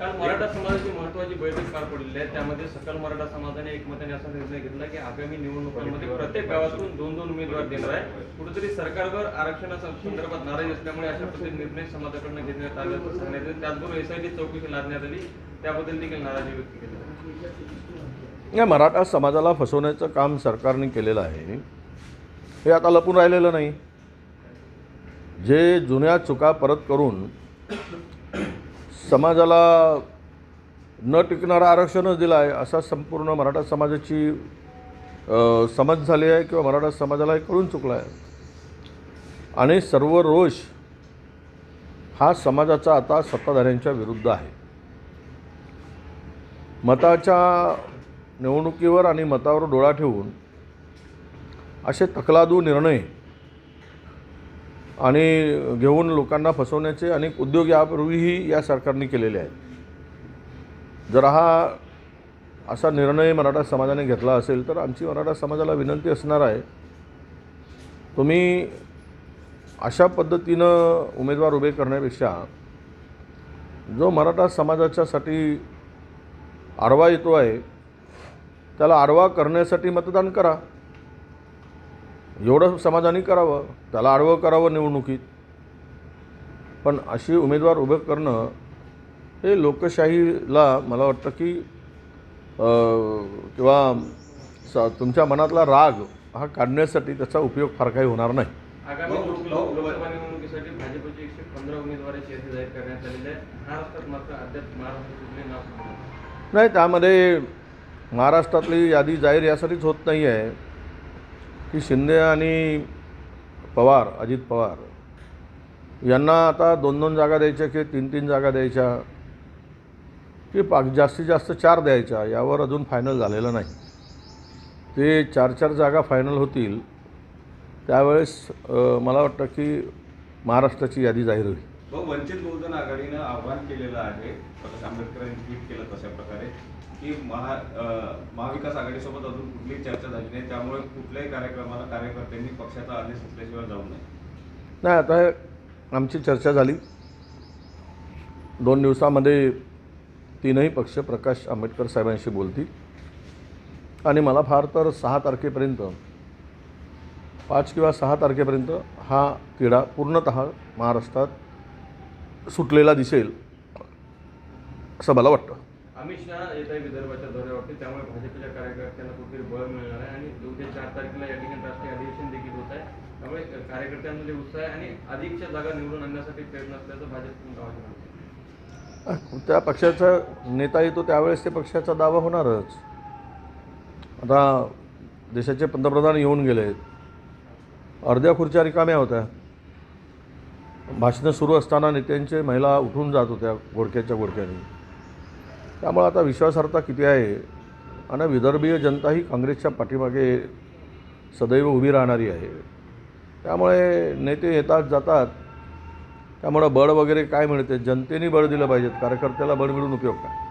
काल मराठा समाजाची महत्वाची बैठक पार पडलेली आहे. त्यामध्ये सकल मराठा समाजाने एकमताने असा निर्णय घेतला की आगामी निवडणुकांमध्ये प्रत्येक गावातून दोन दोन उमेदवार देणार आहे. कुठेतरी सरकारवर आरक्षणाच्या संदर्भात नाराजी असल्यामुळे अशा पद्धतीने निर्णय समाजाकडून घेण्यात आल्याचं सांगण्यात येतं त्याचबरोबर एसआयटी चौकशी लादण्यात आली. त्याबद्दल देखील नाराजी व्यक्त केली. या मराठा समाजाला फसवण्याचं काम सरकारने केलेलं आहे. हे आता लपून राहिलेलं नाही. जे जुन्या चुका परत करून समाजाला न टिकणारं आरक्षणच दिलं आहे असा संपूर्ण मराठा समाजाची समज झाली आहे किंवा मराठा समाजाला हे कळून चुकलं आहे. आणि सर्व रोष हा समाजाचा आता सत्ताधाऱ्यांच्या विरुद्ध आहे. मताच्या निवडणुकीवर आणि मतावर डोळा ठेवून असे तकलादू निर्णय आणि घेऊन लोकांना फसवण्याचे अनेक उद्योग यापूर्वीही या सरकारने केलेले आहेत. जर हा असा निर्णय मराठा समाजाने घेतला असेल तर आमची मराठा समाजाला विनंती असणार आहे तुम्ही अशा पद्धतीनं उमेदवार उभे करण्यापेक्षा जो मराठा समाजाच्यासाठी आडवा येतो आहे त्याला आडवा करण्यासाठी मतदान करा. एवढं समाजाने करावं त्याला आडवं करावं निवडणुकीत. पण अशी उमेदवार उभं करणं हे लोकशाहीला मला वाटतं की किंवा स तुमच्या मनातला राग हा काढण्यासाठी त्याचा उपयोग फार काही होणार नाही. आगामी लोक- लोक- लोकसभा निवडणुकीसाठी भाजपचे एकशे पंधरा उमेदवारांची यादी जाहीर करण्यात आलेली आहे. महाराष्ट्रात मात्र अद्याप महाराष्ट्र कुठले नाव समजलं नाही. नाही त्यामध्ये महाराष्ट्रातली यादी जाहीर यासाठीच होत नाही आहे की शिंदे आणि पवार अजित पवार यांना आता दोन दोन जागा द्यायच्या की तीन तीन जागा द्यायच्या की पा जास्तीत जास्त चार द्यायच्या यावर अजून फायनल झालेलं नाही. ते चार चार जागा फायनल होतील त्यावेळेस मला वाटतं की महाराष्ट्राची यादी जाहीर होईल. व वंचित बहुजन आघाडीनं आव्हान केलेलं आहे प्रकाश आंबेडकरांनी ट्विट केलं तशा प्रकारे की महा महाविकास आघाडीसोबत अजून कुठलीही चर्चा झाली नाही त्यामुळे कुठल्याही कार्यक्रमाला कार्यकर्त्यांनी पक्षाचा आदेश असल्याशिवाय जाऊ नये. नाही आता आमची चर्चा झाली. दोन दिवसामध्ये तीनही पक्ष प्रकाश आंबेडकर साहेबांशी बोलतील. आणि मला फार तर सहा तारखेपर्यंत पाच किंवा सहा तारखेपर्यंत हा तिढा पूर्णत महाराष्ट्रात सुटलेला दिसेल असं मला वाटतं. अमित शहा येत आहे विदर्भाच्या दौऱ्यावरती त्यामुळे भाजपच्या कार्यकर्त्यांना कुठेतरी बळ मिळणार आहे आणि उद्या चार तारखेला या ठिकाणी राष्ट्रीय अधिवेशन देखील होत आहे. त्यामुळे कार्यकर्त्यांमध्ये उत्साह आहे आणि अधिकच्या जागा निवडून आणण्यासाठी प्रयत्न असल्याचं भाजप त्या पक्षाचा नेता येतो त्यावेळेस ते पक्षाचा दावा होणारच. आता देशाचे पंतप्रधान येऊन गेलेत. अर्ध्या खुर्च्या रिकाम्या होत्या. भाषणं सुरू असताना नेत्यांचे महिला उठून जात होत्या घोडक्याच्या घोडक्याने त्यामुळे आता विश्वासार्हता किती आहे? आणि विदर्भीय जनता ही काँग्रेसच्या पाठीमागे सदैव उभी राहणारी आहे. त्यामुळे नेते येतात जातात. त्यामुळं बळ वगैरे काय मिळते? जनतेने बळ दिलं पाहिजेत. कार्यकर्त्याला बळ मिळून उपयोग काय?